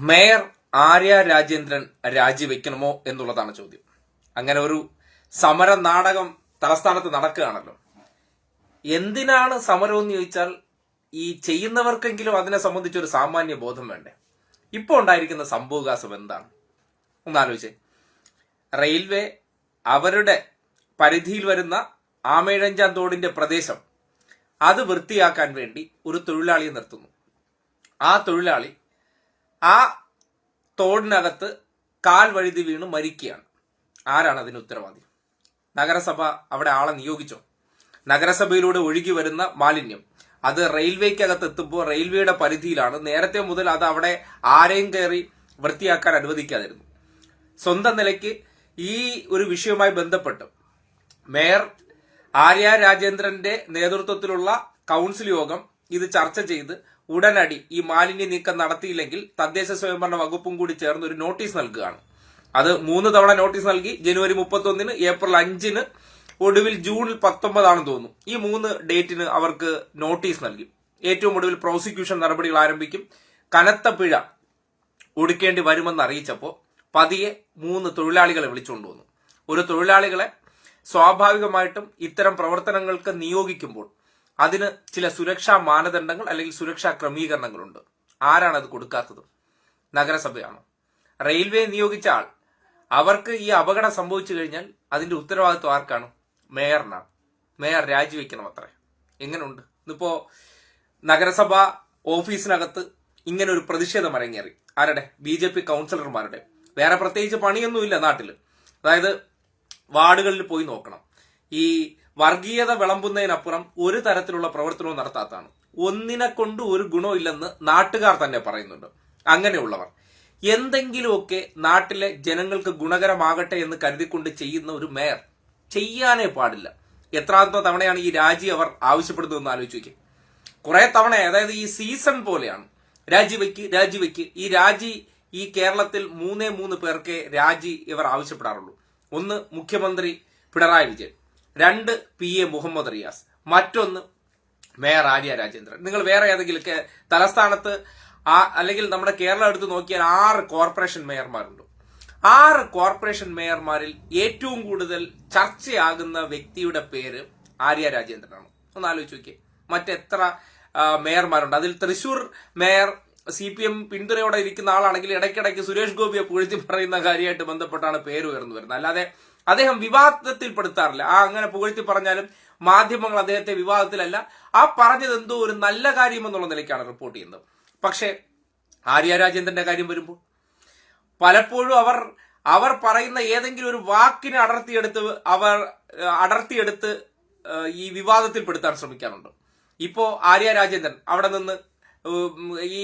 Mayor Arya Rajendran രാജിവെക്കണമോ എന്നുള്ളതാണ് ചോദ്യം. അങ്ങനെ ഒരു സമര നാടകം തലസ്ഥാനത്ത് നടക്കുകയാണല്ലോ. എന്തിനാണ് സമരം എന്ന് ചോദിച്ചാൽ ഈ ചെയ്യുന്നവർക്കെങ്കിലും അതിനെ സംബന്ധിച്ച് ഒരു സാമാന്യ ബോധം വേണ്ടേ? ഇപ്പോൾ ഉണ്ടായിരിക്കുന്ന സംഭവകാശം എന്താണ്? ഒന്നാലോചിച്ചേ. റെയിൽവേ അവരുടെ പരിധിയിൽ വരുന്ന ആമേഴഞ്ചാം തോടിന്റെ പ്രദേശം അത് വൃത്തിയാക്കാൻ വേണ്ടി ഒരു തൊഴിലാളിയെ നിർത്തുന്നു. ആ തൊഴിലാളി ആ തോടിനകത്ത് കാൽ വഴുതി വീണ് മരിക്കുകയാണ്. ആരാണ് അതിന് ഉത്തരവാദി? നഗരസഭ അവിടെ ആളെ നിയോഗിച്ചോ? നഗരസഭയിലൂടെ ഒഴുകി വരുന്ന മാലിന്യം. അത് റെയിൽവേക്കകത്ത് എത്തുമ്പോൾ റെയിൽവേയുടെ പരിധിയിലാണ്. നേരത്തെ മുതൽ അത് അവിടെ ആരെയും കയറി വൃത്തിയാക്കാൻ അനുവദിക്കാതിരുന്നു. സ്വന്തം നിലയ്ക്ക് ഈ ഒരു വിഷയവുമായി ബന്ധപ്പെട്ട് മേയർ ആര്യ രാജേന്ദ്രന്റെ നേതൃത്വത്തിലുള്ള കൗൺസിൽ യോഗം ഇത് ചർച്ച ചെയ്ത് ഉടനടി ഈ മാലിന്യ നീക്കം നടത്തിയില്ലെങ്കിൽ തദ്ദേശ സ്വയംഭരണ വകുപ്പും കൂടി ചേർന്ന് ഒരു നോട്ടീസ് നൽകുകയാണ്. അത് മൂന്ന് തവണ നോട്ടീസ് നൽകി ജനുവരി മുപ്പത്തൊന്നിന് ഏപ്രിൽ അഞ്ചിന് ഒടുവിൽ ജൂൺ പത്തൊമ്പതാണെന്ന് തോന്നുന്നു. ഈ മൂന്ന് ഡേറ്റിന് അവർക്ക് നോട്ടീസ് നൽകി. ഏറ്റവും ഒടുവിൽ പ്രോസിക്യൂഷൻ നടപടികൾ ആരംഭിക്കും. കനത്ത പിഴ ഒടുക്കേണ്ടി വരുമെന്ന് അറിയിച്ചപ്പോൾ പതിയെ മൂന്ന് തൊഴിലാളികളെ വിളിച്ചുകൊണ്ടുവന്നു ഒരു തൊഴിലാളികളെ സ്വാഭാവികമായിട്ടും ഇത്തരം പ്രവർത്തനങ്ങൾക്ക് നിയോഗിക്കുമ്പോൾ അതിന് ചില സുരക്ഷാ മാനദണ്ഡങ്ങൾ അല്ലെങ്കിൽ സുരക്ഷാ ക്രമീകരണങ്ങളുണ്ട്. ആരാണ് അത് കൊടുക്കാത്തത്? നഗരസഭയാണോ. റെയിൽവേ നിയോഗിച്ച ആൾ. അവർക്ക് ഈ അപകടം സംഭവിച്ചു കഴിഞ്ഞാൽ അതിന്റെ ഉത്തരവാദിത്വം ആർക്കാണ്? മേയറിനാണ്. മേയർ രാജിവെക്കണം അത്രേ. എങ്ങനെയുണ്ട് ഇന്നിപ്പോ നഗരസഭ ഓഫീസിനകത്ത് ഇങ്ങനെ ഒരു പ്രതിഷേധം അരങ്ങേറി. ആരുടെ? ബി ജെ പി കൗൺസിലർമാരുടെ. വേറെ പ്രത്യേകിച്ച് പണിയൊന്നുമില്ല നാട്ടിൽ അതായത് വാർഡുകളിൽ പോയി നോക്കണം. ഈ വർഗീയത വിളമ്പുന്നതിനപ്പുറം ഒരു തരത്തിലുള്ള പ്രവർത്തനവും നടത്താത്തതാണ്. ഒന്നിനെ കൊണ്ട് ഒരു ഗുണവും ഇല്ലെന്ന് നാട്ടുകാർ തന്നെ പറയുന്നുണ്ട്. അങ്ങനെയുള്ളവർ എന്തെങ്കിലുമൊക്കെ നാട്ടിലെ ജനങ്ങൾക്ക് ഗുണകരമാകട്ടെ എന്ന് കരുതിക്കൊണ്ട് ചെയ്യുന്ന ഒരു മേയർ ചെയ്യാനേ പാടില്ല. എത്രാമത്തെ തവണയാണ് ഈ രാജി അവർ ആവശ്യപ്പെടുന്നതെന്ന് ആലോചിച്ച് വയ്ക്കുക കുറെ തവണ അതായത് ഈ സീസൺ പോലെയാണ്. രാജിവെക്ക് രാജിവെക്ക് ഈ രാജി ഈ കേരളത്തിൽ മൂന്നേ മൂന്ന് പേർക്കേ രാജി ഇവർ ആവശ്യപ്പെടാറുള്ളൂ. ഒന്ന് മുഖ്യമന്ത്രി പിണറായി വിജയൻ. രണ്ട് പി എ മുഹമ്മദ് റിയാസ്. മറ്റൊന്ന് മേയർ ആര്യ രാജേന്ദ്രൻ. നിങ്ങൾ വേറെ ഏതെങ്കിലും തലസ്ഥാനത്ത് ആ അല്ലെങ്കിൽ നമ്മുടെ കേരളം എടുത്ത് നോക്കിയാൽ ആറ് കോർപ്പറേഷൻ മേയർമാരുണ്ട്. ആറ് കോർപ്പറേഷൻ മേയർമാരിൽ ഏറ്റവും കൂടുതൽ ചർച്ചയാകുന്ന വ്യക്തിയുടെ പേര് ആര്യ രാജേന്ദ്രനാണ്. ഒന്ന് ആലോചിച്ച് നോക്കിയേ. മറ്റെത്ര മേയർമാരുണ്ട്. അതിൽ Thrissur mayor C P M പിന്തുണയോടെ ഇരിക്കുന്ന ആളാണെങ്കിൽ ഇടയ്ക്കിടയ്ക്ക് സുരേഷ് ഗോപിയെ പുകഴ്ത്തി പറയുന്ന കാര്യമായിട്ട് ബന്ധപ്പെട്ടാണ് പേര് ഉയർന്നു വരുന്നത്. അല്ലാതെ അദ്ദേഹം വിവാദത്തിൽപ്പെടുത്താറില്ല ആ അങ്ങനെ പുകഴ്ത്തി പറഞ്ഞാലും മാധ്യമങ്ങൾ അദ്ദേഹത്തെ വിവാദത്തിലല്ല. ആ പറഞ്ഞത് എന്തോ ഒരു നല്ല കാര്യം എന്നുള്ള നിലയ്ക്കാണ് റിപ്പോർട്ട് ചെയ്യുന്നത്. പക്ഷേ ആര്യ രാജേന്ദ്രന്റെ കാര്യം വരുമ്പോൾ പലപ്പോഴും അവർ അവർ പറയുന്ന ഏതെങ്കിലും ഒരു വാക്കിനെ അടർത്തിയെടുത്ത് അവർ അടർത്തിയെടുത്ത് ഈ വിവാദത്തിൽ പെടുത്താൻ ശ്രമിക്കാറുണ്ട്. ഇപ്പോ ആര്യ രാജേന്ദ്രൻ അവിടെ നിന്ന് ഈ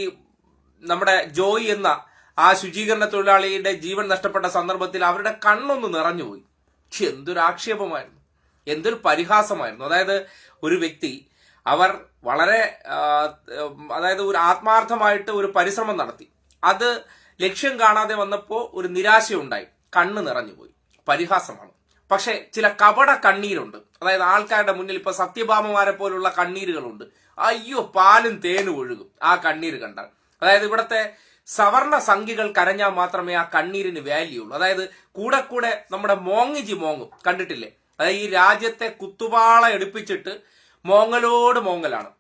നമ്മുടെ ജോയി എന്ന ആ ശുചീകരണ തൊഴിലാളിയുടെ ജീവൻ നഷ്ടപ്പെട്ട സന്ദർഭത്തിൽ അവരുടെ കണ്ണൊന്ന് നിറഞ്ഞുപോയി. എന്തൊരു ആക്ഷേപമായിരുന്നു. എന്തൊരു പരിഹാസമായിരുന്നു. അതായത് ഒരു വ്യക്തി അവർ വളരെ അതായത് ഒരു ആത്മാർത്ഥമായിട്ട് ഒരു പരിശ്രമം നടത്തി. അത് ലക്ഷ്യം കാണാതെ വന്നപ്പോൾ ഒരു നിരാശയുണ്ടായി. കണ്ണ് നിറഞ്ഞുപോയി. പരിഹാസമാണ്. പക്ഷെ ചില കപട കണ്ണീരുണ്ട്. അതായത് ആൾക്കാരുടെ മുന്നിൽ ഇപ്പൊ സത്യഭാമമാരെ പോലുള്ള കണ്ണീരുകളുണ്ട്. അയ്യോ പാലും തേനും ഒഴുകും. ആ കണ്ണീര് കണ്ടാൽ. അതായത് ഇവിടത്തെ സവർണ സംഖ്യകൾ കരഞ്ഞാൽ മാത്രമേ ആ കണ്ണീരിന് വാല്യൂ ഉള്ളൂ അതായത് കൂടെ കൂടെ നമ്മുടെ മോങ്ങിജി മോങ്ങും. കണ്ടിട്ടില്ലേ? അതായത് ഈ രാജ്യത്തെ കുത്തുപാള എടുപ്പിച്ചിട്ട് മോങ്ങലോട് മോങ്ങലാണ്.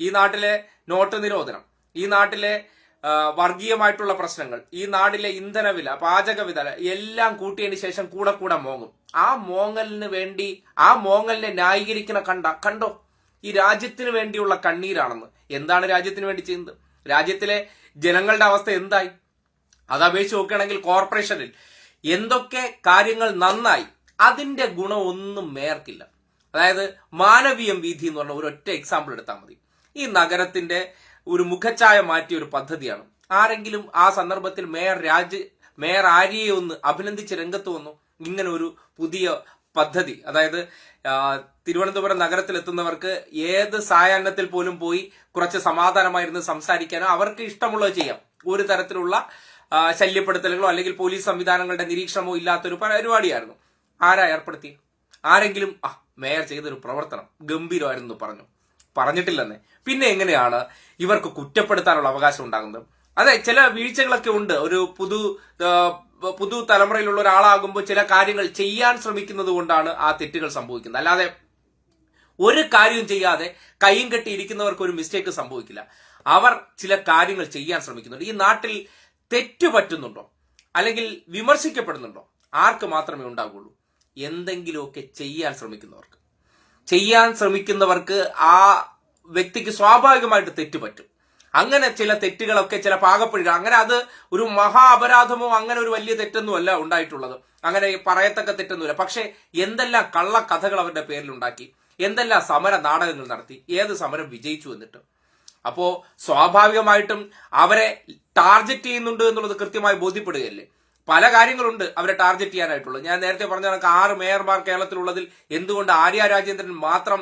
ഈ നാട്ടിലെ നോട്ട് നിരോധനം ഈ നാട്ടിലെ വർഗീയമായിട്ടുള്ള പ്രശ്നങ്ങൾ ഈ നാടിലെ ഇന്ധനവില പാചകവില എല്ലാം കൂട്ടിയതിന് ശേഷം കൂടെ കൂടെ മോങ്ങും. ആ മോങ്ങലിന് വേണ്ടി ആ മോങ്ങലിനെ ന്യായീകരിക്കണ കണ്ട കണ്ടോ? ഈ രാജ്യത്തിന് വേണ്ടിയുള്ള കണ്ണീരാണെന്ന്. എന്താണ് രാജ്യത്തിന് വേണ്ടി ചെയ്യുന്നത്? രാജ്യത്തിലെ ജനങ്ങളുടെ അവസ്ഥ എന്തായി? അത് അപേക്ഷിച്ച് നോക്കുകയാണെങ്കിൽ കോർപ്പറേഷനിൽ എന്തൊക്കെ കാര്യങ്ങൾ നന്നായി അതിന്റെ ഗുണം ഒന്നും മേർക്കില്ല. അതായത് മാനവീയം വീതി എന്ന് പറഞ്ഞ ഒരു ഒറ്റ എക്സാമ്പിൾ എടുത്താൽ മതി. ഈ നഗരത്തിന്റെ ഒരു മുഖച്ഛായ മാറ്റിയ ഒരു പദ്ധതിയാണ്. ആരെങ്കിലും ആ സന്ദർഭത്തിൽ മേയർ രാജ് മേയർ ആര്യയെ ഒന്ന് അഭിനന്ദിച്ച് രംഗത്ത് വന്നു. ഇങ്ങനെ ഒരു പുതിയ പദ്ധതി. അതായത് തിരുവനന്തപുരം നഗരത്തിലെത്തുന്നവർക്ക് ഏത് സായാഹ്നത്തിൽ പോലും പോയി കുറച്ച് സമാധാനമായിരുന്ന് സംസാരിക്കാനോ അവർക്ക് ഇഷ്ടമുള്ളത് ചെയ്യാം. ഒരു തരത്തിലുള്ള ശല്യപ്പെടുത്തലുകളോ അല്ലെങ്കിൽ പോലീസ് സംവിധാനങ്ങളുടെ നിരീക്ഷണമോ ഇല്ലാത്തൊരു പരിപാടിയായിരുന്നു. ആരാ ഏർപ്പെടുത്തി ആരെങ്കിലും ആ മേയർ ചെയ്തൊരു പ്രവർത്തനം ഗംഭീരമായിരുന്നു പറഞ്ഞു. പറഞ്ഞിട്ടില്ലെന്നേ. പിന്നെ എങ്ങനെയാണ് ഇവർക്ക് കുറ്റപ്പെടുത്താനുള്ള അവകാശം ഉണ്ടാകുന്നത്? അതെ ചില വീഴ്ചകളൊക്കെ ഉണ്ട്. ഒരു പുതു പുതു തലമുറയിലുള്ള ഒരാളാകുമ്പോൾ ചില കാര്യങ്ങൾ ചെയ്യാൻ ശ്രമിക്കുന്നത് കൊണ്ടാണ് ആ തെറ്റുകൾ സംഭവിക്കുന്നത്. അല്ലാതെ ഒരു കാര്യവും ചെയ്യാതെ കൈയും കെട്ടി ഇരിക്കുന്നവർക്ക് ഒരു മിസ്റ്റേക്ക് സംഭവിക്കില്ല. അവർ ചില കാര്യങ്ങൾ ചെയ്യാൻ ശ്രമിക്കുന്നുണ്ട്. ഈ നാട്ടിൽ തെറ്റു പറ്റുന്നുണ്ടോ? അല്ലെങ്കിൽ വിമർശിക്കപ്പെടുന്നുണ്ടോ? ആർക്ക് മാത്രമേ ഉണ്ടാകുള്ളൂ എന്തെങ്കിലുമൊക്കെ ചെയ്യാൻ ശ്രമിക്കുന്നവർക്ക്. ചെയ്യാൻ ശ്രമിക്കുന്നവർക്ക് ആ വ്യക്തിക്ക് സ്വാഭാവികമായിട്ട് തെറ്റ് പറ്റും. അങ്ങനെ ചില തെറ്റുകളൊക്കെ ചില പാകപ്പിഴ അങ്ങനെ അത് ഒരു മഹാ അപരാധമോ അങ്ങനെ ഒരു വലിയ തെറ്റൊന്നുമല്ല ഉണ്ടായിട്ടുള്ളത്. അങ്ങനെ പറയത്തക്ക തെറ്റൊന്നുമില്ല. പക്ഷെ എന്തെല്ലാം കള്ള കഥകൾ അവരുടെ പേരിൽ ഉണ്ടാക്കി എന്തെല്ലാം സമര നാടകങ്ങൾ നടത്തി ഏത് സമരം വിജയിച്ചു എന്നിട്ട്. അപ്പോ സ്വാഭാവികമായിട്ടും അവരെ ടാർഗറ്റ് ചെയ്യുന്നുണ്ട് എന്നുള്ളത് കൃത്യമായി ബോധ്യപ്പെടുകയല്ലേ? പല കാര്യങ്ങളുണ്ട് അവരെ ടാർഗറ്റ് ചെയ്യാനായിട്ടുള്ളത്. ഞാൻ നേരത്തെ പറഞ്ഞ കണക്ക് ആറ് മേയർമാർ കേരളത്തിലുള്ളതിൽ എന്തുകൊണ്ട് ആര്യ രാജേന്ദ്രൻ മാത്രം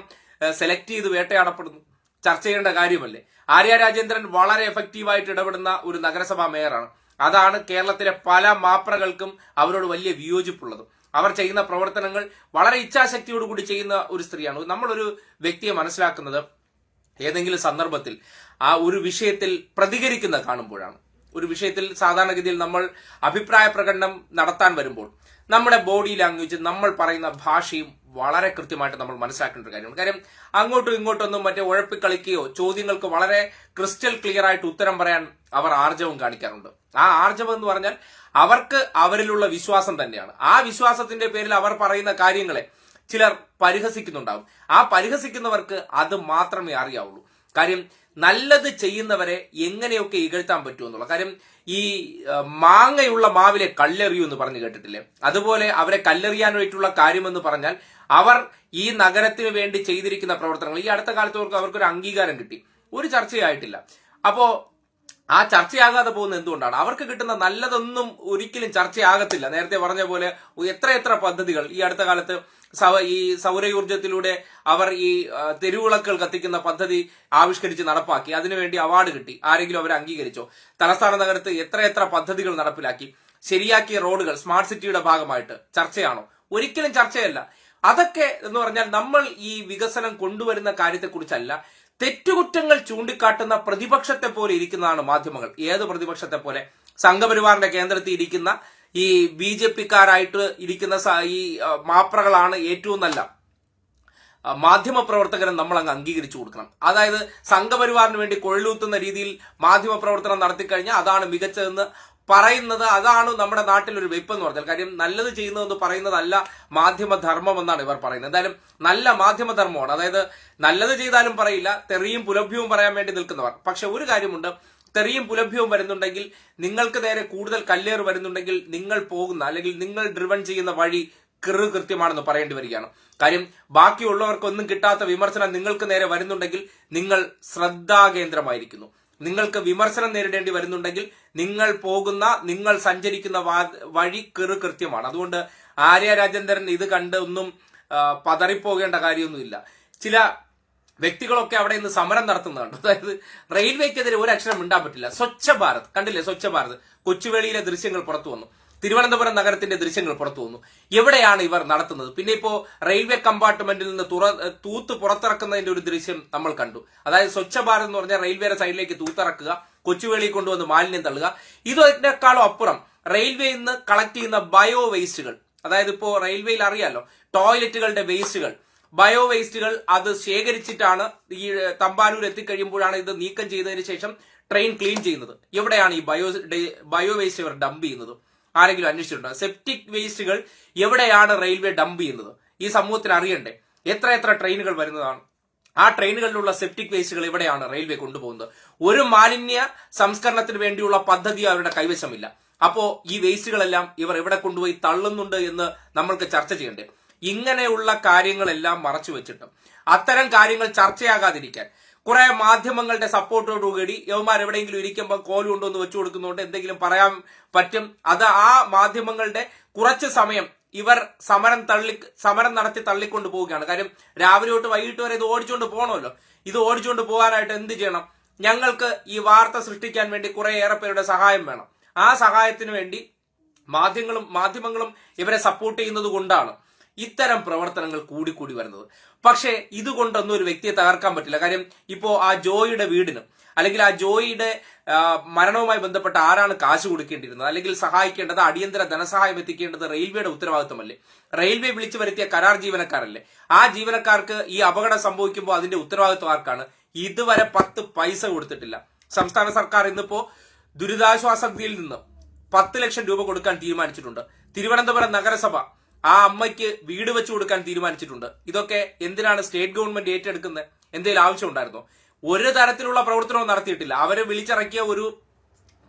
സെലക്ട് ചെയ്ത് വേട്ടയാടപ്പെടുന്നു? ചർച്ച ചെയ്യേണ്ട കാര്യമല്ലേ? ആര്യ രാജേന്ദ്രൻ വളരെ എഫക്റ്റീവായിട്ട് ഇടപെടുന്ന ഒരു നഗരസഭാ മേയറാണ്. അതാണ് കേരളത്തിലെ പല മാപ്രകൾക്കും അവരോട് വലിയ വിയോജിപ്പുള്ളത്. അവർ ചെയ്യുന്ന പ്രവർത്തനങ്ങൾ വളരെ ഇച്ഛാശക്തിയോടുകൂടി ചെയ്യുന്ന ഒരു സ്ത്രീയാണ്. നമ്മളൊരു വ്യക്തിയെ മനസ്സിലാക്കുന്നത് ഏതെങ്കിലും സന്ദർഭത്തിൽ ആ ഒരു വിഷയത്തിൽ പ്രതികരിക്കുന്ന കാണുമ്പോഴാണ്. ഒരു വിഷയത്തിൽ സാധാരണഗതിയിൽ നമ്മൾ അഭിപ്രായ പ്രകടനം നടത്താൻ വരുമ്പോൾ നമ്മുടെ ബോഡി ലാംഗ്വേജ് നമ്മൾ പറയുന്ന ഭാഷയും വളരെ കൃത്യമായിട്ട് നമ്മൾ മനസ്സിലാക്കേണ്ട ഒരു കാര്യമാണ്. കാര്യം അങ്ങോട്ടും ഇങ്ങോട്ടൊന്നും മറ്റേ ഉഴപ്പിക്കളിക്കുകയോ ചോദ്യങ്ങൾക്ക് വളരെ ക്രിസ്റ്റൽ ക്ലിയർ ആയിട്ട് ഉത്തരം പറയാൻ അവർ ആർജവം കാണിക്കാറുണ്ട്. ആ ആർജവം എന്ന് പറഞ്ഞാൽ അവർക്ക് അവരിലുള്ള വിശ്വാസം തന്നെയാണ്. ആ വിശ്വാസത്തിന്റെ പേരിൽ അവർ പറയുന്ന കാര്യങ്ങളെ ചിലർ പരിഹസിക്കുന്നുണ്ടാവും. ആ പരിഹസിക്കുന്നവർക്ക് അത് മാത്രമേ അറിയാവുള്ളൂ. കാര്യം നല്ലത് ചെയ്യുന്നവരെ എങ്ങനെയൊക്കെ ഇകഴ്ത്താൻ പറ്റുമെന്നുള്ള കാര്യം ഈ മാങ്ങയുള്ള മാവിലെ കല്ലെറിയൂ എന്ന് പറഞ്ഞു കേട്ടിട്ടില്ലേ? അതുപോലെ അവരെ കല്ലെറിയാനായിട്ടുള്ള കാര്യമെന്ന് പറഞ്ഞാൽ അവർ ഈ നഗരത്തിന് വേണ്ടി ചെയ്തിരിക്കുന്ന പ്രവർത്തനങ്ങൾ ഈ അടുത്ത കാലത്ത് അവർക്ക് അവർക്കൊരു അംഗീകാരം കിട്ടി. ഒരു ചർച്ചയായിട്ടില്ല. അപ്പോ ആ ചർച്ചയാകാതെ പോകുന്നത് എന്തുകൊണ്ടാണ്? അവർക്ക് കിട്ടുന്ന നല്ലതൊന്നും ഒരിക്കലും ചർച്ചയാകത്തില്ല. നേരത്തെ പറഞ്ഞ പോലെ എത്ര എത്ര പദ്ധതികൾ ഈ അടുത്ത കാലത്ത് ഈ സൗരയൂർജത്തിലൂടെ അവർ ഈ തെരുവിളക്കൾ കത്തിക്കുന്ന പദ്ധതി ആവിഷ്കരിച്ച് നടപ്പാക്കി. അതിനുവേണ്ടി അവാർഡ് കിട്ടി. ആരെങ്കിലും അവരെ അംഗീകരിച്ചോ? തലസ്ഥാന നഗരത്ത് എത്ര എത്ര പദ്ധതികൾ നടപ്പിലാക്കി? ശരിയാക്കിയ റോഡുകൾ സ്മാർട്ട് സിറ്റിയുടെ ഭാഗമായിട്ട് ചർച്ചയാണോ? ഒരിക്കലും ചർച്ചയല്ല. അതൊക്കെ എന്ന് പറഞ്ഞാൽ നമ്മൾ ഈ വികസനം കൊണ്ടുവരുന്ന കാര്യത്തെക്കുറിച്ചല്ല തെറ്റുകുറ്റങ്ങൾ ചൂണ്ടിക്കാട്ടുന്ന പ്രതിപക്ഷത്തെ പോലെ ഇരിക്കുന്നതാണ് മാധ്യമങ്ങൾ. ഏത് പ്രതിപക്ഷത്തെ പോലെ? സംഘപരിവാറിന്റെ കേന്ദ്രത്തിൽ ഇരിക്കുന്ന ഈ ബി ജെ പിക്കാരായിട്ട് ഇരിക്കുന്ന ഈ മാപ്രകളാണ് ഏറ്റവും നല്ല. മാധ്യമ പ്രവർത്തകരെ നമ്മൾ അങ്ങ് അംഗീകരിച്ചു കൊടുക്കണം. അതായത് സംഘപരിവാറിന് വേണ്ടി കൊഴിലൂത്തുന്ന രീതിയിൽ മാധ്യമ പ്രവർത്തനം നടത്തിക്കഴിഞ്ഞാൽ അതാണ് മികച്ചതെന്ന് പറയുന്നത് അതാണ് നമ്മുടെ നാട്ടിൽ ഒരു വെപ്പ് എന്ന് പറഞ്ഞാൽ. കാര്യം നല്ലത് ചെയ്യുന്നതെന്ന് പറയുന്നതല്ല മാധ്യമധർമ്മം എന്നാണ് ഇവർ പറയുന്നത്. എന്തായാലും നല്ല മാധ്യമധർമ്മമാണ്. അതായത് നല്ലത് ചെയ്താലും പറയില്ല തെറിയും പുലഭ്യവും പറയാൻ വേണ്ടി നിൽക്കുന്നവർ. പക്ഷെ ഒരു കാര്യമുണ്ട് തെറിയും പുലഭ്യവും വരുന്നുണ്ടെങ്കിൽ നിങ്ങൾക്ക് നേരെ കൂടുതൽ കല്ലേറ് വരുന്നുണ്ടെങ്കിൽ നിങ്ങൾ പോകുന്ന അല്ലെങ്കിൽ നിങ്ങൾ ഡ്രിവൺ ചെയ്യുന്ന വഴി കൃ കൃത്യമാണെന്ന് പറയേണ്ടി വരികയാണ്. കാര്യം ബാക്കിയുള്ളവർക്കൊന്നും കിട്ടാത്ത വിമർശനം നിങ്ങൾക്ക് നേരെ വരുന്നുണ്ടെങ്കിൽ നിങ്ങൾ ശ്രദ്ധാകേന്ദ്രമായിരിക്കുന്നു. നിങ്ങൾക്ക് വിമർശനം നേരിടേണ്ടി വരുന്നുണ്ടെങ്കിൽ നിങ്ങൾ പോകുന്ന നിങ്ങൾ സഞ്ചരിക്കുന്ന വഴി കെറു കൃത്യമാണ്. അതുകൊണ്ട് ആര്യ രാജേന്ദ്രൻ ഇത് കണ്ട് ഒന്നും പതറിപ്പോകേണ്ട കാര്യമൊന്നുമില്ല. ചില വ്യക്തികളൊക്കെ അവിടെ ഇന്ന് സമരം നടത്തുന്നുണ്ട്. അതായത് റെയിൽവേക്കെതിരെ ഒരു അക്ഷരം മിണ്ടാൻ പറ്റില്ല. സ്വച്ഛ ഭാരത്. കണ്ടില്ലേ? സ്വച്ഛ ഭാരത്. കൊച്ചുവേളിയിലെ ദൃശ്യങ്ങൾ പുറത്തു വന്നു. തിരുവനന്തപുരം നഗരത്തിന്റെ ദൃശ്യങ്ങൾ പുറത്തു വന്നു. എവിടെയാണ് ഇവർ നടത്തുന്നത്? പിന്നെ ഇപ്പോ റെയിൽവേ കമ്പാർട്ട്മെന്റിൽ നിന്ന് തുറ തൂത്ത് പുറത്തിറക്കുന്നതിന്റെ ഒരു ദൃശ്യം നമ്മൾ കണ്ടു. അതായത് സ്വച്ഛ ഭാരത് എന്ന് പറഞ്ഞാൽ റെയിൽവേയുടെ സൈഡിലേക്ക് തൂത്തിറക്കുക കൊച്ചുവേളി കൊണ്ടുവന്ന് മാലിന്യം തള്ളുക. ഇതിനേക്കാളും അപ്പുറം റെയിൽവേയിൽ നിന്ന് കളക്ട് ചെയ്യുന്ന ബയോ വേസ്റ്റുകൾ അതായത് ഇപ്പോ റെയിൽവേയിൽ അറിയാലോ ടോയ്ലറ്റുകളുടെ വേസ്റ്റുകൾ. ബയോ വേസ്റ്റുകൾ അത് ശേഖരിച്ചിട്ടാണ് ഈ തമ്പാനൂർ എത്തിക്കഴിയുമ്പോഴാണ് ഇത് നീക്കം ചെയ്തതിന് ശേഷം ട്രെയിൻ ക്ലീൻ ചെയ്യുന്നത്. എവിടെയാണ് ഈ ബയോ ബയോ വേസ്റ്റ് ഇവർ ഡംപ് ചെയ്യുന്നത്? ആരെങ്കിലും അന്വേഷിച്ചിട്ടുണ്ടോ? സെപ്റ്റിക് വേസ്റ്റുകൾ എവിടെയാണ് റെയിൽവേ ഡംപ് ചെയ്യുന്നത്? ഈ സമൂഹത്തിന് അറിയണ്ടേ? എത്ര എത്ര ട്രെയിനുകൾ വരുന്നതാണ്? ആ ട്രെയിനുകളിലുള്ള സെപ്റ്റിക് വേസ്റ്റുകൾ എവിടെയാണ് റെയിൽവേ കൊണ്ടുപോകുന്നത്? ഒരു മാലിന്യ സംസ്കരണത്തിന് വേണ്ടിയുള്ള പദ്ധതി അവരുടെ കൈവശമില്ല. അപ്പോ ഈ വേസ്റ്റുകളെല്ലാം ഇവർ എവിടെ കൊണ്ടുപോയി തള്ളുന്നുണ്ട് എന്ന് നമ്മൾക്ക് ചർച്ച ചെയ്യണ്ടേ? ഇങ്ങനെയുള്ള കാര്യങ്ങളെല്ലാം മറച്ചു വെച്ചിട്ടും അത്തരം കാര്യങ്ങൾ ചർച്ചയാകാതിരിക്കാൻ കുറെ മാധ്യമങ്ങളുടെ സപ്പോർട്ടോടുകൂടി യവന്മാർ എവിടെയെങ്കിലും ഇരിക്കുമ്പോൾ കോൽ കൊണ്ടുവന്ന് വെച്ചു കൊടുക്കുന്നതുകൊണ്ട് എന്തെങ്കിലും പറയാൻ പറ്റും. അത് ആ മാധ്യമങ്ങളുടെ കുറച്ച് സമയം ഇവർ സമരം തള്ളി സമരം നടത്തി തള്ളിക്കൊണ്ട് പോവുകയാണ്. കാര്യം രാവിലെ തൊട്ട് വൈകിട്ട് വരെ ഇത് ഓടിച്ചുകൊണ്ട് പോകണമല്ലോ ഇത് ഓടിച്ചുകൊണ്ട് പോകാനായിട്ട് എന്ത് ചെയ്യണം? ഞങ്ങൾക്ക് ഈ വാർത്ത സൃഷ്ടിക്കാൻ വേണ്ടി കുറെ ഏറെ പേരുടെ സഹായം വേണം. ആ സഹായത്തിന് വേണ്ടി മാധ്യമങ്ങളും മാധ്യമങ്ങളും ഇവരെ സപ്പോർട്ട് ചെയ്യുന്നത് കൊണ്ടാണ്. ഇത്തരം പ്രവർത്തനങ്ങൾ കൂടിക്കൂടി വരുന്നത്. പക്ഷേ ഇതുകൊണ്ടൊന്നും ഒരു വ്യക്തിയെ തകർക്കാൻ പറ്റില്ല. കാര്യം ഇപ്പോ ആ ജോയിയുടെ വീടിന് അല്ലെങ്കിൽ ആ ജോയിയുടെ മരണവുമായി ബന്ധപ്പെട്ട ആരാണ് കാശ് കൊടുക്കേണ്ടിയിരുന്നത് അല്ലെങ്കിൽ സഹായിക്കേണ്ടത് അടിയന്തര ധനസഹായം എത്തിക്കേണ്ടത് റെയിൽവേയുടെ ഉത്തരവാദിത്തമല്ലേ? റെയിൽവേ വിളിച്ചു വരുത്തിയ കരാർ ജീവനക്കാരല്ലേ? ആ ജീവനക്കാർക്ക് ഈ അപകടം സംഭവിക്കുമ്പോൾ അതിന്റെ ഉത്തരവാദിത്വം ആർക്കാണ്? ഇതുവരെ പത്ത് പൈസ കൊടുത്തിട്ടില്ല. സംസ്ഥാന സർക്കാർ ഇന്നിപ്പോ ദുരിതാശ്വാസ നിധിയിൽ നിന്ന് പത്ത് ലക്ഷം രൂപ കൊടുക്കാൻ തീരുമാനിച്ചിട്ടുണ്ട്. തിരുവനന്തപുരം നഗരസഭ ആ അമ്മയ്ക്ക് വീട് വെച്ചു കൊടുക്കാൻ തീരുമാനിച്ചിട്ടുണ്ട്. ഇതൊക്കെ എന്തിനാണ് സ്റ്റേറ്റ് ഗവൺമെന്റ് ഏറ്റെടുക്കുന്നത്? എന്തെങ്കിലും ആവശ്യമുണ്ടായിരുന്നോ ഒരു തരത്തിലുള്ള പ്രവർത്തനവും നടത്തിയിട്ടില്ല. അവരെ വിളിച്ചിറക്കിയ ഒരു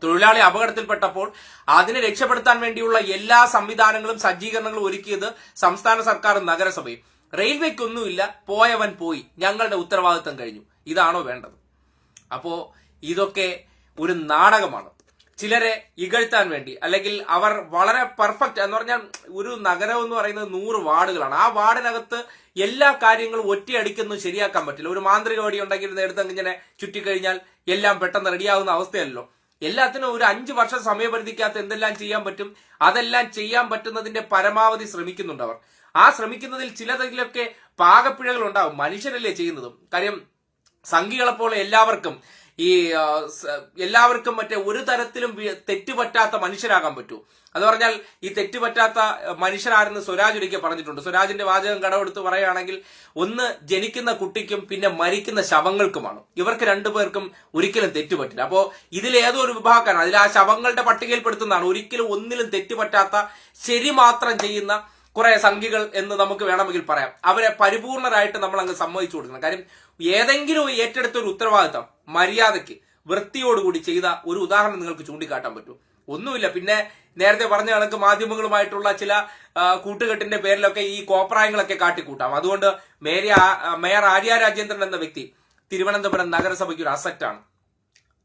തൊഴിലാളി അപകടത്തിൽപ്പെട്ടപ്പോൾ അതിനെ രക്ഷപ്പെടുത്താൻ വേണ്ടിയുള്ള എല്ലാ സംവിധാനങ്ങളും സജ്ജീകരണങ്ങളും ഒരുക്കിയത് സംസ്ഥാന സർക്കാരും നഗരസഭയും. റെയിൽവേക്കൊന്നുമില്ല. പോയവൻ പോയി. ഞങ്ങളുടെ ഉത്തരവാദിത്തം കഴിഞ്ഞു. ഇതാണോ വേണ്ടത്? അപ്പോ ഇതൊക്കെ ഒരു നാടകമാണ്. ചിലരെ ഇകഴ്ത്താൻ വേണ്ടി അല്ലെങ്കിൽ അവർ വളരെ പെർഫെക്റ്റ് എന്ന് പറഞ്ഞാൽ ഒരു നഗരം എന്ന് പറയുന്നത് നൂറ് വാർഡുകളാണ്. ആ വാർഡിനകത്ത് എല്ലാ കാര്യങ്ങളും ഒറ്റയടിക്കൊന്നും ശരിയാക്കാൻ പറ്റില്ല. ഒരു മാന്ത്രിക വടി ഉണ്ടെങ്കിൽ എടുത്ത് ഇങ്ങനെ ചുറ്റിക്കഴിഞ്ഞാൽ എല്ലാം പെട്ടെന്ന് റെഡിയാവുന്ന അവസ്ഥയല്ലോ എല്ലാത്തിനും ഒരു അഞ്ചു വർഷം സമയപരിധിക്കകത്ത് എന്തെല്ലാം ചെയ്യാൻ പറ്റും അതെല്ലാം ചെയ്യാൻ പറ്റുന്നതിന്റെ പരമാവധി ശ്രമിക്കുന്നുണ്ട് അവർ. ആ ശ്രമിക്കുന്നതിൽ ചിലതിലൊക്കെ പാകപ്പിഴകൾ ഉണ്ടാവും. മനുഷ്യരല്ലേ ചെയ്യുന്നതും. കാര്യം സംഘികളെപ്പോലെ എല്ലാവർക്കും ഈ എല്ലാവർക്കും മറ്റേ ഒരു തരത്തിലും തെറ്റുപറ്റാത്ത മനുഷ്യരാകാൻ പറ്റൂ. അത് പറഞ്ഞാൽ ഈ തെറ്റുപറ്റാത്ത മനുഷ്യരാരെന്ന് സ്വരാജ് ഒരിക്കൽ പറഞ്ഞിട്ടുണ്ട്. സ്വരാജിന്റെ വാചകം കടമെടുത്ത് പറയുകയാണെങ്കിൽ ഒന്ന് ജനിക്കുന്ന കുട്ടിക്കും പിന്നെ മരിക്കുന്ന ശവങ്ങൾക്കുമാണ്. ഇവർക്ക് രണ്ടുപേർക്കും ഒരിക്കലും തെറ്റുപറ്റില്ല. അപ്പോ ഇതിൽ ഏതോ ഒരു വിഭാഗമാണ് അതിൽ ആ ശവങ്ങളുടെ പട്ടികയിൽപ്പെടുത്തുന്നതാണ് ഒരിക്കലും ഒന്നിലും തെറ്റുപറ്റാത്ത ശരി മാത്രം ചെയ്യുന്ന കുറെ സംഖ്യകൾ എന്ന് നമുക്ക് വേണമെങ്കിൽ പറയാം. അവരെ പരിപൂർണരായിട്ട് നമ്മൾ അങ്ങ് സമ്മതിച്ചു കൊടുക്കണം. കാര്യം ഏതെങ്കിലും ഏറ്റെടുത്ത ഒരു ഉത്തരവാദിത്തം മര്യാദയ്ക്ക് വൃത്തിയോടുകൂടി ചെയ്ത ഒരു ഉദാഹരണം നിങ്ങൾക്ക് ചൂണ്ടിക്കാട്ടാൻ പറ്റും. ഒന്നുമില്ല. പിന്നെ നേരത്തെ പറഞ്ഞ കണക്ക് മാധ്യമങ്ങളുമായിട്ടുള്ള ചില കൂട്ടുകെട്ടിന്റെ പേരിലൊക്കെ ഈ കോപ്രായങ്ങളൊക്കെ കാട്ടിക്കൂട്ടാം. അതുകൊണ്ട് മേരി മേയർ ആര്യ രാജേന്ദ്രൻ എന്ന വ്യക്തി തിരുവനന്തപുരം നഗരസഭയ്ക്ക് ഒരു അസറ്റാണ്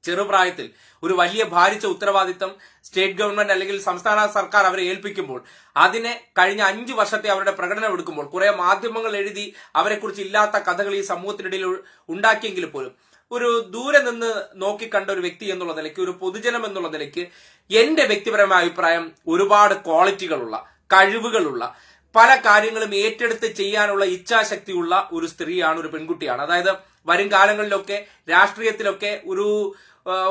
ചെറുപ്രായത്തിൽ ഒരു വലിയ ഭാരിച്ച ഉത്തരവാദിത്തം സ്റ്റേറ്റ് ഗവൺമെന്റ് അല്ലെങ്കിൽ സംസ്ഥാന സർക്കാർ അവരെ ഏൽപ്പിക്കുമ്പോൾ അതിനെ കഴിഞ്ഞ അഞ്ചു വർഷത്തെ അവരുടെ പ്രകടനം എടുക്കുമ്പോൾ കുറെ മാധ്യമങ്ങൾ എഴുതി അവരെക്കുറിച്ച് ഇല്ലാത്ത കഥകൾ ഈ സമൂഹത്തിനിടയിൽ ഉണ്ടാക്കിയെങ്കിൽ പോലും ഒരു ദൂരെ നിന്ന് നോക്കിക്കണ്ട ഒരു വ്യക്തി എന്നുള്ള നിലയ്ക്ക് ഒരു പൊതുജനം എന്നുള്ള നിലയ്ക്ക് എന്റെ വ്യക്തിപരമായ അഭിപ്രായം ഒരുപാട് ക്വാളിറ്റികളുള്ള കഴിവുകളുള്ള പല കാര്യങ്ങളും ഏറ്റെടുത്ത് ചെയ്യാനുള്ള ഇച്ഛാശക്തിയുള്ള ഒരു സ്ത്രീയാണ് ഒരു പെൺകുട്ടിയാണ്. അതായത് വരും കാലങ്ങളിലൊക്കെ രാഷ്ട്രീയത്തിലൊക്കെ ഒരു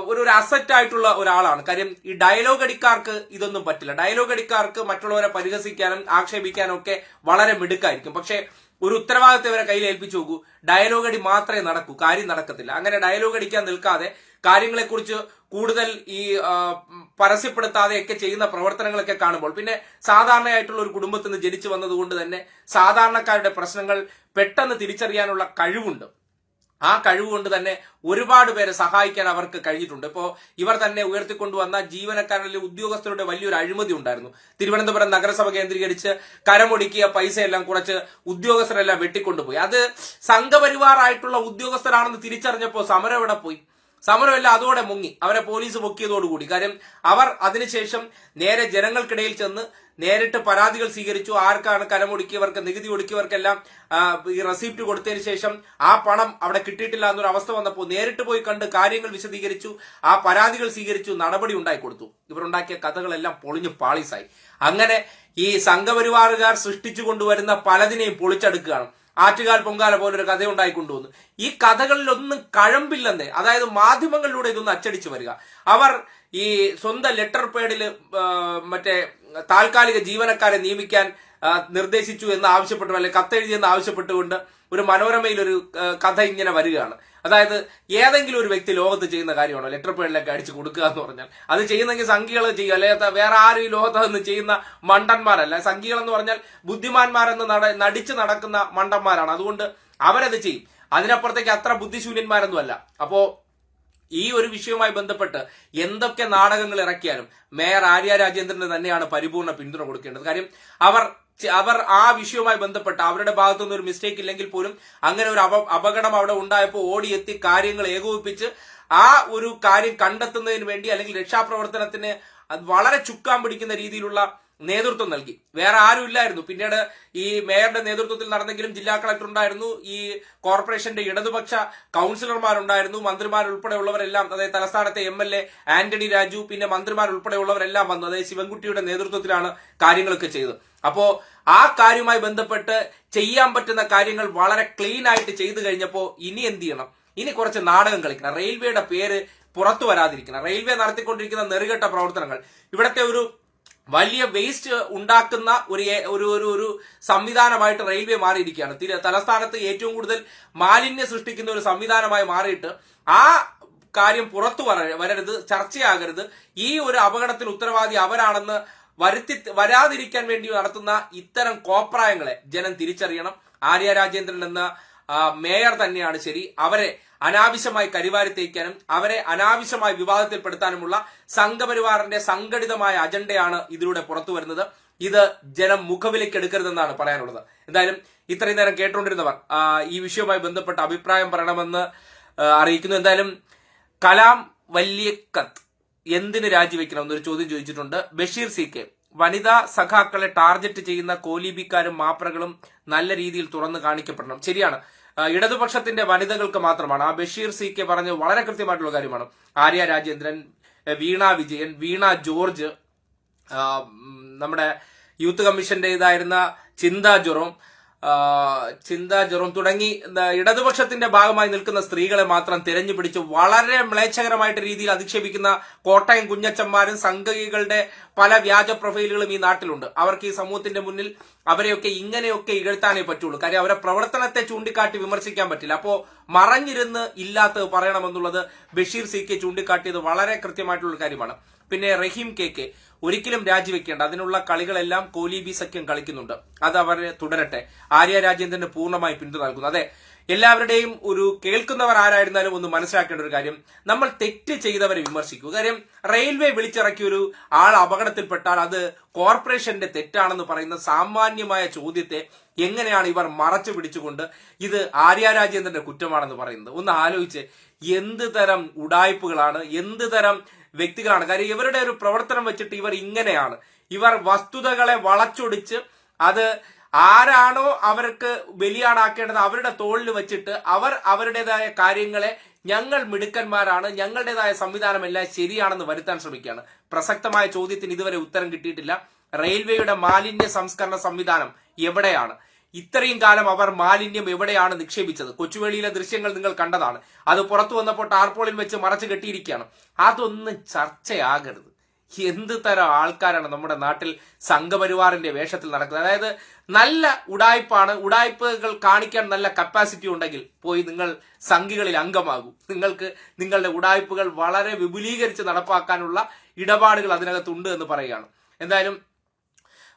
ഒരു ഒരു അസറ്റ് ആയിട്ടുള്ള ഒരാളാണ്. കാര്യം ഈ ഡയലോഗ് അടിക്കാർക്ക് ഇതൊന്നും പറ്റില്ല. ഡയലോഗ് അടിക്കാർക്ക് മറ്റുള്ളവരെ പരിഹസിക്കാനും ആക്ഷേപിക്കാനും ഒക്കെ വളരെ മിടുക്കായിരിക്കും. പക്ഷെ ഒരു ഉത്തരവാദിത്തം ഇവരെ കയ്യിൽ ഏൽപ്പിച്ചു നോക്കൂ. ഡയലോഗ് അടി മാത്രമേ നടക്കൂ. കാര്യം നടക്കത്തില്ല. അങ്ങനെ ഡയലോഗ് അടിക്കാൻ നിൽക്കാതെ കാര്യങ്ങളെക്കുറിച്ച് കൂടുതൽ ഈ പരസ്യപ്പെടുത്താതെ ഒക്കെ ചെയ്യുന്ന പ്രവർത്തനങ്ങളൊക്കെ കാണുമ്പോൾ പിന്നെ സാധാരണയായിട്ടുള്ള ഒരു കുടുംബത്തിൽ നിന്ന് ജനിച്ചു വന്നതുകൊണ്ട് തന്നെ സാധാരണക്കാരുടെ പ്രശ്നങ്ങൾ പെട്ടെന്ന് തിരിച്ചറിയാനുള്ള കഴിവുണ്ട്. ആ കഴിവ് കൊണ്ട് തന്നെ ഒരുപാട് പേരെ സഹായിക്കാൻ അവർക്ക് കഴിഞ്ഞിട്ടുണ്ട്. ഇപ്പോ ഇവർ തന്നെ ഉയർത്തിക്കൊണ്ടുവന്ന ജീവനക്കാരിലെ ഉദ്യോഗസ്ഥരുടെ വലിയൊരു അഴിമതി ഉണ്ടായിരുന്നു. തിരുവനന്തപുരം നഗരസഭ കേന്ദ്രീകരിച്ച് കരമൊടുക്കിയ പൈസയെല്ലാം കുറച്ച് ഉദ്യോഗസ്ഥരെല്ലാം വെട്ടിക്കൊണ്ടുപോയി. അത് സംഘപരിവാറായിട്ടുള്ള ഉദ്യോഗസ്ഥരാണെന്ന് തിരിച്ചറിഞ്ഞപ്പോൾ സമരം എവിടെ പോയി? സമരമെല്ലാം അതോടെ മുങ്ങി. അവരെ പോലീസ് പൊക്കിയതോടുകൂടി. കാര്യം അവർ അതിനുശേഷം നേരെ ജനങ്ങൾക്കിടയിൽ ചെന്ന് നേരിട്ട് പരാതികൾ സ്വീകരിച്ചു. ആർക്കാണ് കരമൊടുക്കിയവർക്ക് നികുതി ഒടുക്കിയവർക്കെല്ലാം ഈ റെസിപ്റ്റ് കൊടുത്തതിന് ശേഷം ആ പണം അവിടെ കിട്ടിയിട്ടില്ല എന്നൊരു അവസ്ഥ വന്നപ്പോൾ നേരിട്ട് പോയി കണ്ട് കാര്യങ്ങൾ വിശദീകരിച്ചു. ആ പരാതികൾ സ്വീകരിച്ചു. നടപടി ഉണ്ടായി കൊടുത്തു. ഇവരുണ്ടാക്കിയ കഥകളെല്ലാം പൊളിഞ്ഞു പാളിസായി. അങ്ങനെ ഈ സംഘപരിവാറുകാർ സൃഷ്ടിച്ചു കൊണ്ടുവരുന്ന പലതിനെയും പൊളിച്ചെടുക്കുകയാണ്. ആറ്റുകാൽ പൊങ്കാല പോലൊരു കഥ ഉണ്ടായി കൊണ്ടുവന്നു ഈ കഥകളിലൊന്നും കഴമ്പില്ലെന്നേ. അതായത് മാധ്യമങ്ങളിലൂടെ ഇതൊന്ന് അച്ചടിച്ചു വരിക. അവർ ഈ സ്വന്തം ലെറ്റർ പേഡിൽ മറ്റേ താൽക്കാലിക ജീവനക്കാരെ നിയമിക്കാൻ നിർദ്ദേശിച്ചു എന്ന് ആവശ്യപ്പെട്ടു അല്ലെങ്കിൽ കത്തെഴുതിയെന്ന് ആവശ്യപ്പെട്ടുകൊണ്ട് ഒരു മനോരമയിൽ ഒരു കഥ ഇങ്ങനെ വരികയാണ്. അതായത് ഏതെങ്കിലും ഒരു വ്യക്തി ലോകത്ത് ചെയ്യുന്ന കാര്യമാണോ? ലെറ്റർ പേഡിലൊക്കെ അടിച്ചു കൊടുക്കുക എന്ന് പറഞ്ഞാൽ. അത് ചെയ്യുന്നെങ്കിൽ സംഖ്യകൾ ചെയ്യുക. അല്ലെങ്കിൽ വേറെ ആരും ഈ ലോകത്ത് നിന്ന് ചെയ്യുന്ന മണ്ടന്മാരല്ല. സംഖ്യകൾ എന്ന് പറഞ്ഞാൽ ബുദ്ധിമാന്മാരെന്ന് നട നടിച്ച് നടക്കുന്ന മണ്ടന്മാരാണ്. അതുകൊണ്ട് അവരത് ചെയ്യും. അതിനപ്പുറത്തേക്ക് അത്ര ബുദ്ധിശൂന്യന്മാരൊന്നുമല്ല അപ്പോ ഈ ഒരു വിഷയവുമായി ബന്ധപ്പെട്ട് എന്തൊക്കെ നാടകങ്ങൾ ഇറക്കിയാലും മേയർ ആര്യ രാജേന്ദ്രന് തന്നെയാണ് പരിപൂർണ പിന്തുണ കൊടുക്കേണ്ടത്. കാര്യം അവർ അവർ ആ വിഷയവുമായി ബന്ധപ്പെട്ട അവരുടെ ഭാഗത്തുനിന്ന് ഒരു മിസ്റ്റേക്ക് ഇല്ലെങ്കിൽ പോലും അങ്ങനെ ഒരു അപ അപകടം അവിടെ ഉണ്ടായപ്പോൾ ഓടിയെത്തി കാര്യങ്ങൾ ഏകോപിപ്പിച്ച് ആ ഒരു കാര്യം കണ്ടെത്തുന്നതിന് വേണ്ടി അല്ലെങ്കിൽ രക്ഷാപ്രവർത്തനത്തിന് വളരെ ചുക്കാൻ പിടിക്കുന്ന രീതിയിലുള്ള നേതൃത്വം നൽകി. വേറെ ആരും ഇല്ലായിരുന്നു. പിന്നീട് ഈ മേയറുടെ നേതൃത്വത്തിൽ നടന്നെങ്കിലും ജില്ലാ കളക്ടർ ഉണ്ടായിരുന്നു. ഈ കോർപ്പറേഷന്റെ ഇടതുപക്ഷ കൗൺസിലർമാരുണ്ടായിരുന്നു. മന്ത്രിമാരുൾപ്പെടെയുള്ളവരെല്ലാം അതായത് തലസ്ഥാനത്തെ M L A Antony Raju പിന്നെ മന്ത്രിമാരുൾപ്പെടെയുള്ളവരെല്ലാം വന്നു. അതായത് ശിവൻകുട്ടിയുടെ നേതൃത്വത്തിലാണ് കാര്യങ്ങളൊക്കെ ചെയ്തത്. അപ്പോ ആ കാര്യവുമായി ബന്ധപ്പെട്ട് ചെയ്യാൻ പറ്റുന്ന കാര്യങ്ങൾ വളരെ ക്ലീൻ ആയിട്ട് ചെയ്തു കഴിഞ്ഞപ്പോൾ ഇനി എന്ത് ചെയ്യണം? ഇനി കുറച്ച് നാടകം കളിക്കണം. റെയിൽവേയുടെ പേര് പുറത്തു വരാതിരിക്കണം. റെയിൽവേ നടത്തിക്കൊണ്ടിരിക്കുന്ന നെറുകെട്ട പ്രവർത്തനങ്ങൾ. ഇവിടത്തെ ഒരു വലിയ വേസ്റ്റ് ഉണ്ടാക്കുന്ന ഒരു ഒരു ഒരു ഒരു സംവിധാനമായിട്ട് റെയിൽവേ മാറിയിരിക്കുകയാണ്. തലസ്ഥാനത്ത് ഏറ്റവും കൂടുതൽ മാലിന്യം സൃഷ്ടിക്കുന്ന ഒരു സംവിധാനമായി മാറിയിട്ട് ആ കാര്യം പുറത്തു വര- വരരുത് ചർച്ചയാകരുത്. ഈ ഒരു അപകടത്തിന് ഉത്തരവാദി അവരാണെന്ന് വരുത്തി വരാതിരിക്കാൻ വേണ്ടി നടത്തുന്ന ഇത്തരം കോപ്രായങ്ങളെ ജനം തിരിച്ചറിയണം. ആര്യ രാജേന്ദ്രൻ എന്ന മേയർ തന്നെയാണ് ശരി. അവരെ അനാവശ്യമായി കരിവാരി തേക്കാനും അവരെ അനാവശ്യമായി വിവാദത്തിൽപ്പെടുത്താനുമുള്ള സംഘപരിവാറിന്റെ സംഘടിതമായ അജണ്ടയാണ് ഇതിലൂടെ പുറത്തു വരുന്നത്. ഇത് ജനം മുഖവിലേക്ക് എടുക്കരുതെന്നാണ് പറയാനുള്ളത്. എന്തായാലും ഇത്രയും നേരം കേട്ടുകൊണ്ടിരുന്നവർ ഈ വിഷയവുമായി ബന്ധപ്പെട്ട അഭിപ്രായം പറയണമെന്ന് അറിയിക്കുന്നു. എന്തായാലും കലാം വലിയ കത്ത് എന്തിന് രാജിവെക്കണം എന്നൊരു ചോദ്യം ചോദിച്ചിട്ടുണ്ട്. ബഷീർ സി കെ വനിതാ സഖാക്കളെ ടാർഗറ്റ് ചെയ്യുന്ന കോലീബിക്കാരും മാപ്രകളും നല്ല രീതിയിൽ തുറന്നു കാണിക്കപ്പെടണം. ശരിയാണ്. ഇടതുപക്ഷത്തിന്റെ വനിതകൾക്ക് മാത്രമാണ്. ആ ബഷീർ സി കെ പറഞ്ഞത് വളരെ കൃത്യമായിട്ടുള്ള കാര്യമാണ്. ആര്യ രാജേന്ദ്രൻ വീണ വിജയൻ വീണ ജോർജ് നമ്മുടെ യൂത്ത് കമ്മീഷന്റേതായിരുന്ന ചിന്ത ചിന്താ ആ, ചിന്ത ജെറോം തുടങ്ങി. ഇടതുപക്ഷത്തിന്റെ ഭാഗമായി നിൽക്കുന്ന സ്ത്രീകളെ മാത്രം തിരഞ്ഞു പിടിച്ച് വളരെ മ്ലേച്ഛകരമായിട്ട് രീതിയിൽ അധിക്ഷേപിക്കുന്ന കോട്ടയം കുഞ്ഞച്ചന്മാരും സംഘികളുടെ പല വ്യാജ പ്രൊഫൈലുകളും ഈ നാട്ടിലുണ്ട്. അവർക്ക് ഈ സമൂഹത്തിന്റെ മുന്നിൽ അവരെയൊക്കെ ഇങ്ങനെയൊക്കെ ഇകഴ്ത്താനേ പറ്റുള്ളൂ. കാര്യം അവരെ പ്രവർത്തനത്തെ ചൂണ്ടിക്കാട്ടി വിമർശിക്കാൻ പറ്റില്ല. അപ്പോ മറഞ്ഞിരുന്ന് ഇല്ലാത്തത് പറയണമെന്നുള്ളത് ബഷീർ സി കെ ചൂണ്ടിക്കാട്ടിയത് വളരെ കൃത്യമായിട്ടുള്ള കാര്യമാണ്. പിന്നെ റഹീം കെ കെ ഒരിക്കലും രാജിവെക്കേണ്ട. അതിനുള്ള കളികളെല്ലാം കോലീബി സഖ്യം കളിക്കുന്നുണ്ട്. അത് അവർ തുടരട്ടെ. ആര്യ രാജേന്ദ്രന് പൂർണമായി പിന്തുണ നൽകുന്നു. അതെ എല്ലാവരുടെയും ഒരു കേൾക്കുന്നവർ ആരായിരുന്നാലും ഒന്ന് മനസ്സിലാക്കേണ്ട ഒരു കാര്യം. നമ്മൾ തെറ്റ് ചെയ്തവരെ വിമർശിക്കും. കാര്യം റെയിൽവേ വിളിച്ചിറക്കിയ ഒരു ആൾ അപകടത്തിൽപ്പെട്ടാൽ അത് കോർപ്പറേഷന്റെ തെറ്റാണെന്ന് പറയുന്ന സാമാന്യമായ ചോദ്യത്തെ എങ്ങനെയാണ് ഇവർ മറച്ചു പിടിച്ചുകൊണ്ട് ഇത് ആര്യ രാജേന്ദ്രന്റെ കുറ്റമാണെന്ന് പറയുന്നത്? ഒന്ന് ആലോചിച്ച് എന്ത് തരം ഉടായ്പകളാണ് എന്ത് തരം വ്യക്തികളാണ്. കാര്യം ഇവരുടെ ഒരു പ്രവർത്തനം വെച്ചിട്ട് ഇവർ ഇങ്ങനെയാണ്. ഇവർ വസ്തുതകളെ വളച്ചൊടിച്ച് അത് ആരാണോ അവർക്ക് ബലിയാടാക്കേണ്ടത് അവരുടെ തോളിൽ വെച്ചിട്ട് അവർ അവരുടേതായ കാര്യങ്ങളെ ഞങ്ങൾ മിടുക്കന്മാരാണ് ഞങ്ങളുടേതായ സംവിധാനമെല്ലാം ശരിയാണെന്ന് വരുത്താൻ ശ്രമിക്കുകയാണ്. പ്രസക്തമായ ചോദ്യത്തിന് ഇതുവരെ ഉത്തരം കിട്ടിയിട്ടില്ല. റെയിൽവേയുടെ മാലിന്യ സംസ്കരണ സംവിധാനം എവിടെയാണ്? ഇത്രയും കാലം അവർ മാലിന്യം എവിടെയാണ് നിക്ഷേപിച്ചത്? കൊച്ചുവേളിയിലെ ദൃശ്യങ്ങൾ നിങ്ങൾ കണ്ടതാണ്. അത് പുറത്തു വന്നപ്പോൾ ടാർപോളിൽ വെച്ച് മറച്ചു കെട്ടിയിരിക്കുകയാണ്. അതൊന്നും ചർച്ചയാകരുത്. എന്ത് തരം ആൾക്കാരാണ് നമ്മുടെ നാട്ടിൽ സംഘപരിവാറിന്റെ വേഷത്തിൽ നടക്കുന്നത്? അതായത് നല്ല ഉടായ്പാണ് ഉടായ്പകൾ കാണിക്കാൻ നല്ല കപ്പാസിറ്റി ഉണ്ടെങ്കിൽ പോയി നിങ്ങൾ സംഘികളിൽ അംഗമാകൂ. നിങ്ങൾക്ക് നിങ്ങളുടെ ഉടായ്പകൾ വളരെ വിപുലീകരിച്ച് നടപ്പാക്കാനുള്ള ഇടപാടുകൾ അതിനകത്തുണ്ട് എന്ന് പറയുകയാണ്. എന്തായാലും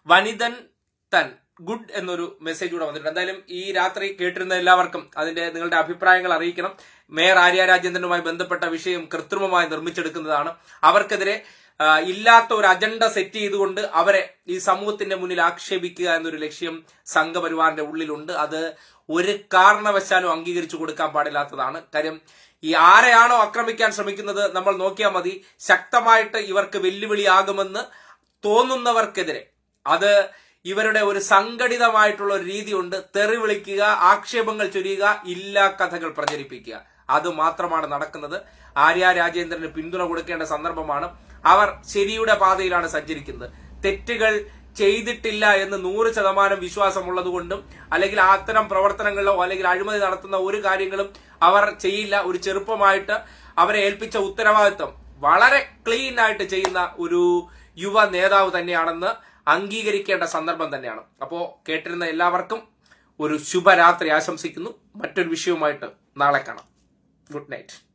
വനിതൻ തൻ ഗുഡ് എന്നൊരു മെസ്സേജ് കൂടെ വന്നിട്ടുണ്ട്. എന്തായാലും ഈ രാത്രി കേട്ടിരുന്ന എല്ലാവർക്കും അതിന്റെ നിങ്ങളുടെ അഭിപ്രായങ്ങൾ അറിയിക്കണം. മേയർ ആര്യ രാജേന്ദ്രനുമായി ബന്ധപ്പെട്ട വിഷയം കൃത്രിമമായി നിർമ്മിച്ചെടുക്കുന്നതാണ്. അവർക്കെതിരെ ഇല്ലാത്ത ഒരു അജണ്ട സെറ്റ് ചെയ്തുകൊണ്ട് അവരെ ഈ സമൂഹത്തിന്റെ മുന്നിൽ ആക്ഷേപിക്കുക എന്നൊരു ലക്ഷ്യം സംഘപരിവാറിന്റെ ഉള്ളിലുണ്ട്. അത് ഒരു കാരണവശാലും അംഗീകരിച്ചു കൊടുക്കാൻ പാടില്ലാത്തതാണ്. കാര്യം ഈ ആരെയാണോ ആക്രമിക്കാൻ ശ്രമിക്കുന്നത് നമ്മൾ നോക്കിയാൽ മതി. ശക്തമായിട്ട് ഇവർക്ക് വെല്ലുവിളിയാകുമെന്ന് തോന്നുന്നവർക്കെതിരെ. അത് ഇവരുടെ ഒരു സംഘടിതമായിട്ടുള്ള ഒരു ഉണ്ട്. തെറി വിളിക്കുക ആക്ഷേപങ്ങൾ ചൊരിയുക ഇല്ലാ കഥകൾ പ്രചരിപ്പിക്കുക. അത് മാത്രമാണ് നടക്കുന്നത്. ആര്യ രാജേന്ദ്രന് പിന്തുണ കൊടുക്കേണ്ട സന്ദർഭമാണ്. അവർ ശരിയുടെ പാതയിലാണ് സഞ്ചരിക്കുന്നത്. തെറ്റുകൾ ചെയ്തിട്ടില്ല എന്ന് നൂറ് ശതമാനം വിശ്വാസമുള്ളതുകൊണ്ടും അല്ലെങ്കിൽ അത്തരം പ്രവർത്തനങ്ങളിലോ അല്ലെങ്കിൽ അഴിമതി നടത്തുന്ന ഒരു കാര്യങ്ങളും അവർ ചെയ്യില്ല. ഒരു ചെറുപ്പമായിട്ട് അവരെ ഏൽപ്പിച്ച ഉത്തരവാദിത്വം വളരെ ക്ലീൻ ആയിട്ട് ചെയ്യുന്ന ഒരു യുവ നേതാവ് തന്നെയാണെന്ന് അംഗീകരിക്കേണ്ട സന്ദർഭം തന്നെയാണ്. അപ്പോൾ കേട്ടിരുന്ന എല്ലാവർക്കും ഒരു ശുഭരാത്രി ആശംസിക്കുന്നു. മറ്റൊരു വിഷയവുമായിട്ട് നാളെ കാണാം. Good night.